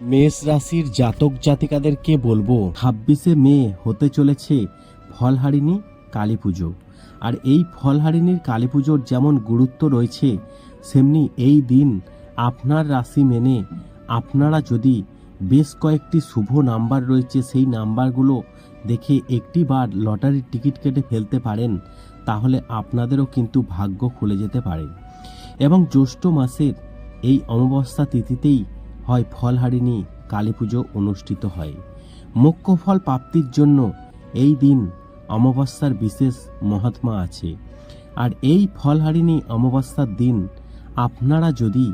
মেষ রাশির জাতক জাতিকাদেরকে বলব, ছাব্বিশে মে হতে চলেছে ফলহারিণী কালী পুজো। আর এই ফলহারিণীর কালী পুজোর যেমন গুরুত্ব রয়েছে, সেমনি এই দিন আপনার রাশি মেনে আপনারা যদি বেশ কয়েকটি শুভ নাম্বার রয়েছে, সেই নাম্বারগুলো দেখে একটি বার লটারির টিকিট কেটে ফেলতে পারেন, তাহলে আপনাদেরও কিন্তু ভাগ্য খুলে যেতে পারে। এবং জ্যৈষ্ঠ মাসের এই অমাবস্যা তিথিতেই হয় ফলহারিণী কালী পুজো অনুষ্ঠিত হয়। মোক্ষ ফল প্রাপ্তির জন্য এই দিন অমাবস্যার বিশেষ মহাত্মা আছে। আর এই ফলহারিণী অমাবস্যার দিন আপনারা যদি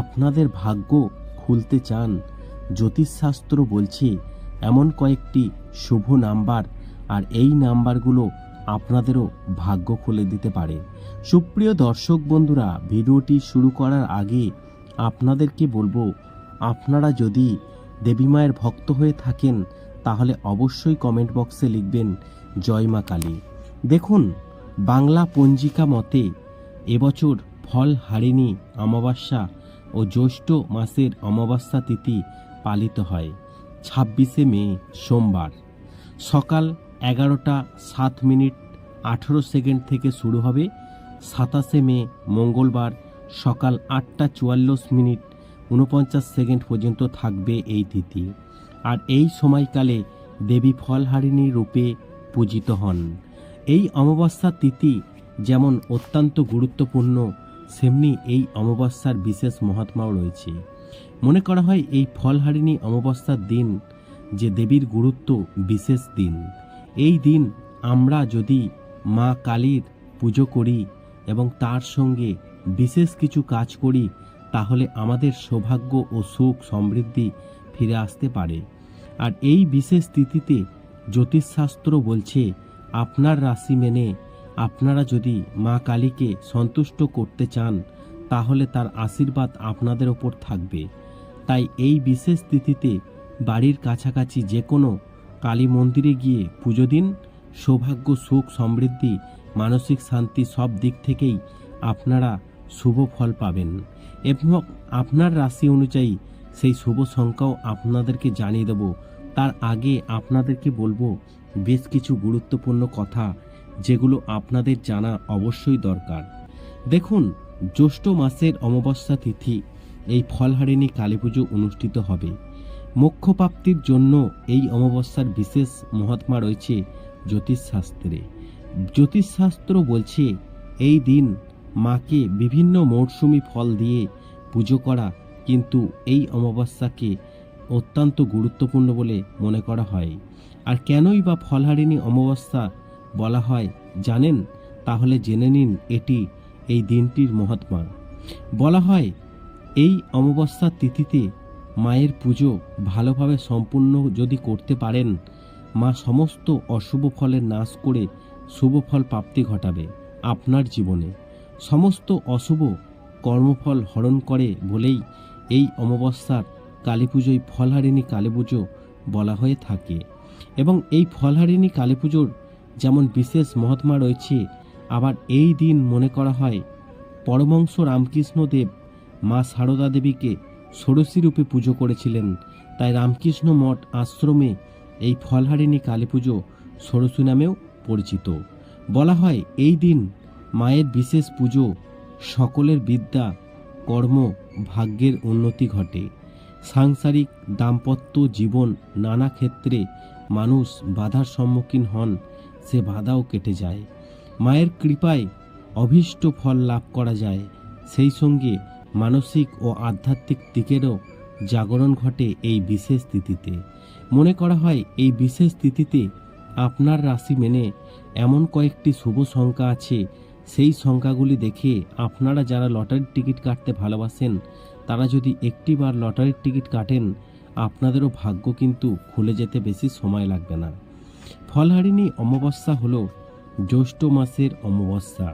আপনাদের ভাগ্য খুলতে চান, জ্যোতিষশাস্ত্র বলছে এমন কয়েকটি শুভ নাম্বার আর এই নাম্বারগুলো আপনাদেরও ভাগ্য খুলে দিতে পারে। সুপ্রিয় দর্শক বন্ধুরা, ভিডিওটি শুরু করার আগে আপনাদেরকে বলব আপনারা যদি দেবী মায়ের ভক্ত হয়ে থাকেন, তাহলে অবশ্যই কমেন্ট বক্সে লিখবেন, জয় মা কালী। দেখুন, বাংলা পঞ্জিকা মতে এবছর ফল হারিণী অমাবস্যা ও জ্যৈষ্ঠ মাসের অমাবস্যা তিথি পালিত হয়, ছাব্বিশে মে, সোমবার। সকাল এগারোটা সাত মিনিট আঠেরো সেকেন্ড থেকে শুরু হবে, সাতাশে মে, মঙ্গলবার সকাল আটটা চুয়াল্লিশ মিনিট উনপঞ্চাশ সেকেন্ড পর্যন্ত থাকবে এই তিথি। আর এই সময়কালে দেবী ফলহারিণী রূপে পূজিত হন। এই অমাবস্যার তিথি যেমন অত্যন্ত গুরুত্বপূর্ণ, সেমনি এই অমাবস্যার বিশেষ মহাত্মাও রয়েছে। মনে করা হয় এই ফলহারিণী অমাবস্যার দিন যে দেবীর গুরুত্ব বিশেষ দিন। এই দিন আমরা যদি মা কালীর পুজো করি এবং তার সঙ্গে বিশেষ কিছু কাজ করি তাহলে আমাদের সৌভাগ্য ও সুখ সমৃদ্ধি ফিরে আসতে পারে। আর এই বিশেষ তিথিতে জ্যোতিষশাস্ত্র বলছে, আপনার রাশি মেনে আপনারা যদি মা কালীকে সন্তুষ্ট করতে চান, তাহলে তার আশীর্বাদ আপনাদের ওপর থাকবে। তাই এই বিশেষ তিথিতে বাড়ির কাছাকাছি যে কোনো কালী মন্দিরে গিয়ে পুজো দিন। সৌভাগ্য, সুখ, সমৃদ্ধি, মানসিক শান্তি সব দিক থেকেই আপনারা শুভ ফল পাবেন। এবং আপনার রাশি অনুযায়ী সেই শুভ সংখ্যাও আপনাদেরকে জানিয়ে দেব। তার আগে আপনাদেরকে বলব, বেশ কিছু গুরুত্বপূর্ণ কথা যেগুলো আপনাদের জানা অবশ্যই দরকার। দেখুন, জ্যৈষ্ঠ মাসের অমাবস্যা তিথি, এই ফলহারিণী কালী পুজো অনুষ্ঠিত হবে। মোক্ষপ্রাপ্তির জন্য এই অমাবস্যার বিশেষ মহাত্মা রয়েছে জ্যোতিষশাস্ত্রে। জ্যোতিষশাস্ত্র বলছে, এই দিন মাকে বিভিন্ন মরশুমি ফল দিয়ে পুজো করা কিন্তু এই অমাবস্যাকে অত্যন্ত গুরুত্বপূর্ণ বলে মনে করা হয়। আর কেনই বা ফলহারিণী অমাবস্যা বলা হয় জানেন? তাহলে জেনে নিন এটি এই দিনটির মহাত্মা। বলা হয়, এই অমাবস্যার তিথিতে মায়ের পুজো ভালোভাবে সম্পূর্ণ যদি করতে পারেন, মা সমস্ত অশুভ ফলের নাশ করে শুভ ফল প্রাপ্তি ঘটাবে আপনার জীবনে। সমস্ত অশুভ কর্মফল হরণ করে বলেই এই অমাবস্যার কালী পুজোয় ফলহারিণী কালী বলা হয়ে থাকে। এবং এই ফলহারিণী কালী পুজোর যেমন বিশেষ মহাত্মা রয়েছে, আবার এই দিন মনে করা হয় পরমংশ রামকৃষ্ণদেব মা সারদা দেবীকে ষোড়শী রূপে পুজো করেছিলেন। তাই রামকৃষ্ণ মঠ আশ্রমে এই ফলহারিণী কালী পুজো ষোড়শী নামেও পরিচিত। বলা হয় এই দিন মায়ের বিশেষ পুজো, সকলের বিদ্যা, কর্ম, ভাগ্যের উন্নতি ঘটে। সাংসারিক দাম্পত্য জীবন নানা ক্ষেত্রে মানুষ বাধার সম্মুখীন হন, সে বাধাও কেটে যায়। মায়ের কৃপায় অভীষ্ট ফল লাভ করা যায়। সেই সঙ্গে মানসিক ও আধ্যাত্মিক দিকেরও জাগরণ ঘটে এই বিশেষ তিথিতে। মনে করা হয়, এই বিশেষ তিথিতে আপনার রাশি মেনে এমন কয়েকটি শুভ সংখ্যা আছে সেই সংখ্যাগুলি দেখে আপনারা যারা লটারির টিকিট কাটতে ভালোবাসেন, তারা যদি একটিবার লটারির টিকিট কাটেন, আপনাদেরও ভাগ্য কিন্তু খুলে যেতে বেশি সময় লাগবে না। ফলহারিণী অমাবস্যা হল জ্যৈষ্ঠ মাসের অমাবস্যা,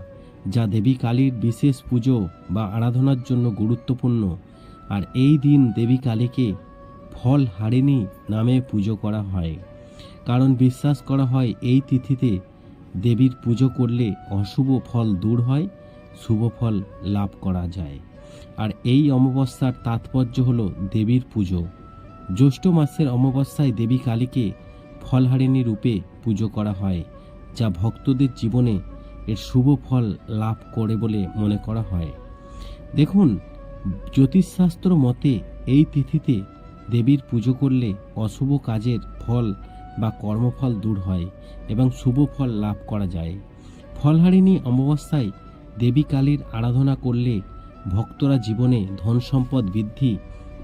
যা দেবী কালীর বিশেষ পুজো বা আরাধনার জন্য গুরুত্বপূর্ণ। আর এই দিন দেবী কালীকে ফল হারিণী নামে পুজো করা হয়। কারণ বিশ্বাস করা হয় এই তিথিতে দেবীর পুজো করলে অশুভ ফল দূর হয়, শুভ ফল লাভ করা যায়। আর এই অমাবস্যার তাৎপর্য হল দেবীর পুজো। জ্যৈষ্ঠ মাসের অমাবস্যায় দেবী কালীকে ফলহারিণী রূপে পুজো করা হয়, যা ভক্তদের জীবনে এর শুভ ফল লাভ করে বলে মনে করা হয়। দেখুন, জ্যোতিষশাস্ত্র মতে এই তিথিতে দেবীর পুজো করলে অশুভ কাজের ফল বা কর্মফল দূর হয় এবং শুভ ফল লাভ করা যায়। ফলহারিণী অমাবস্যায় দেবী কালীর আরাধনা করলে ভক্তরা জীবনে ধন সম্পদ বৃদ্ধি,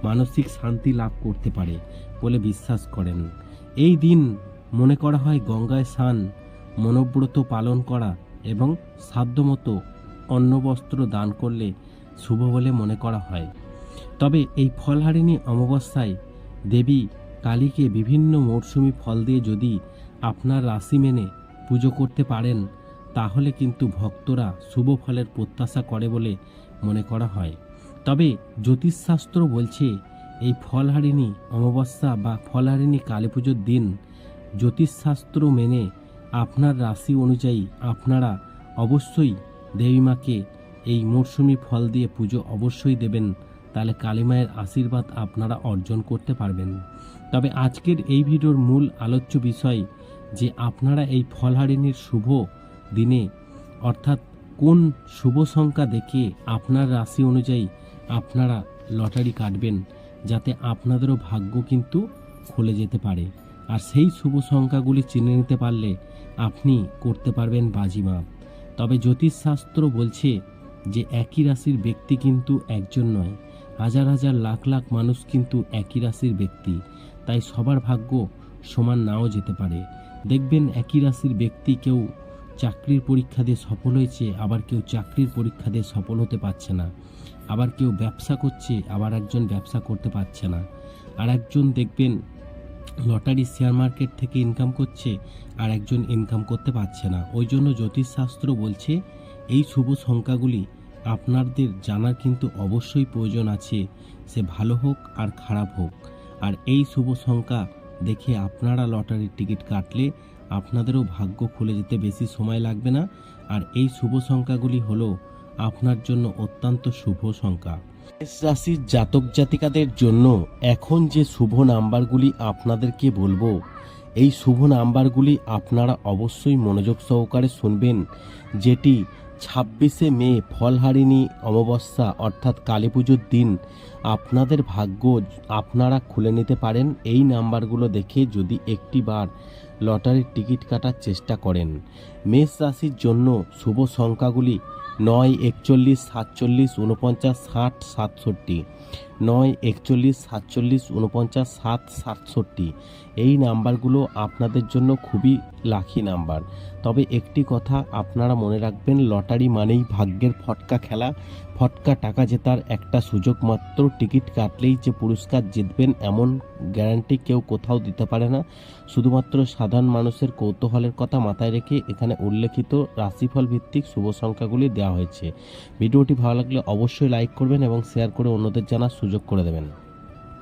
মানসিক শান্তি লাভ করতে পারে বলে বিশ্বাস করেন। এই দিন মনে করা হয় গঙ্গায় স্নান, মনোব্রত পালন করা এবং সাধ্যমতো অন্নবস্ত্র দান করলে শুভ বলে মনে করা হয়। তবে এই ফলহারিণী অমাবস্যায় দেবী কালীকে বিভিন্ন মরশুমি ফল দিয়ে যদি আপনার রাশি মেনে পুজো করতে পারেন, তাহলে কিন্তু ভক্তরা শুভ ফলের প্রত্যাশা করে বলে মনে করা হয়। তবে জ্যোতিষশাস্ত্র বলছে, এই ফলহারিণী অমাবস্যা বা ফলহারিণী কালী পুজোর দিন জ্যোতিষশাস্ত্র মেনে আপনার রাশি অনুযায়ী আপনারা অবশ্যই দেবীমাকে এই মরশুমি ফল দিয়ে পুজো অবশ্যই দেবেন। তাহলে কালীমায়ের আশীর্বাদ আপনারা অর্জন করতে পারবেন। তবে আজকের এই ভিডিওর মূল আলোচ্য বিষয় যে আপনারা এই ফলহারিণীর শুভ দিনে, অর্থাৎ কোন শুভ সংখ্যা দেখে আপনার রাশি অনুযায়ী আপনারা লটারি কাটবেন, যাতে আপনাদেরও ভাগ্য কিন্তু খুলে যেতে পারে। আর সেই শুভ সংখ্যাগুলি চিনে নিতে পারলে আপনি করতে পারবেন বাজিমাপ। তবে জ্যোতিষশাস্ত্র বলছে যে একই রাশির ব্যক্তি কিন্তু একজন নয়। হাজার হাজার লাখ লাখ মানুষ কিন্তু একই রাশির ব্যক্তি। তাই সবার ভাগ্য সমান নাও যেতে পারে। দেখবেন একই রাশির ব্যক্তি কেউ চাকরির পরীক্ষা দিয়ে সফল হয়েছে, আবার কেউ চাকরির পরীক্ষা দিয়ে সফল হতে পারছে না। আবার কেউ ব্যবসা করছে, আবার একজন ব্যবসা করতে পারছে না। আর একজন দেখবেন লটারি শেয়ার মার্কেট থেকে ইনকাম করছে, আর একজন ইনকাম করতে পারছে না। ওই জন্য জ্যোতিষশাস্ত্র বলছে, এই শুভ সংখ্যাগুলি আপনাদের জানার কিন্তু অবশ্যই প্রয়োজন আছে। সে ভালো হোক আর খারাপ হোক। আর এই শুভ সংখ্যা দেখে আপনারা লটারির টিকিট কাটলে আপনাদেরও ভাগ্য খুলে যেতে বেশি সময় লাগবে না। আর এই শুভ সংখ্যাগুলি হলো আপনার জন্য অত্যন্ত শুভ সংখ্যা রাশির জাতক জাতিকাদের জন্য এখন যে শুভ নাম্বারগুলি আপনাদেরকে বলব, এই শুভ নাম্বারগুলি আপনারা অবশ্যই মনোযোগ সহকারে শুনবেন, যেটি ছাব্বিশে মে ফলহারিণী অমাবস্যা অর্থাৎ কালী পুজোর দিন আপনাদের ভাগ্য আপনারা খুলে নিতে পারেন। এই নাম্বারগুলো দেখে যদি একটি বার লটারির টিকিট কাটার চেষ্টা করেন। মেষ রাশির জন্য শুভ সংখ্যাগুলি নয়, একচল্লিশ, সাতচল্লিশ উনপঞ্চাশ ষাট, সাতষট্টি। নয়, একচল্লিশ, সাতচল্লিশ উনপঞ্চাশ সাত, সাতষট্টি। এই নাম্বারগুলো আপনাদের জন্য খুবই লাখি নাম্বার। তবে একটি কথা আপনারা মনে রাখবেন, লটারি মানেই ভাগ্যের ফটকা খেলা। ফটকা টাকা জেতার একটা সুযোগ মাত্র, টিকিট কাটলেই যে পুরস্কার জিতবেন এমন গ্যারান্টি কেউ কোথাও দিতে পারে না। শুধুমাত্র সাধারণ মানুষের কৌতূহলের কথা মাথায় রেখে এখানে উল্লেখিত রাশিফল ভিত্তিক শুভ সংখ্যাগুলি দেওয়া হয়েছে। ভিডিওটি ভালো লাগলে অবশ্যই লাইক করবেন এবং শেয়ার করে অন্যদের জানার সুযোগ করে দেবেন।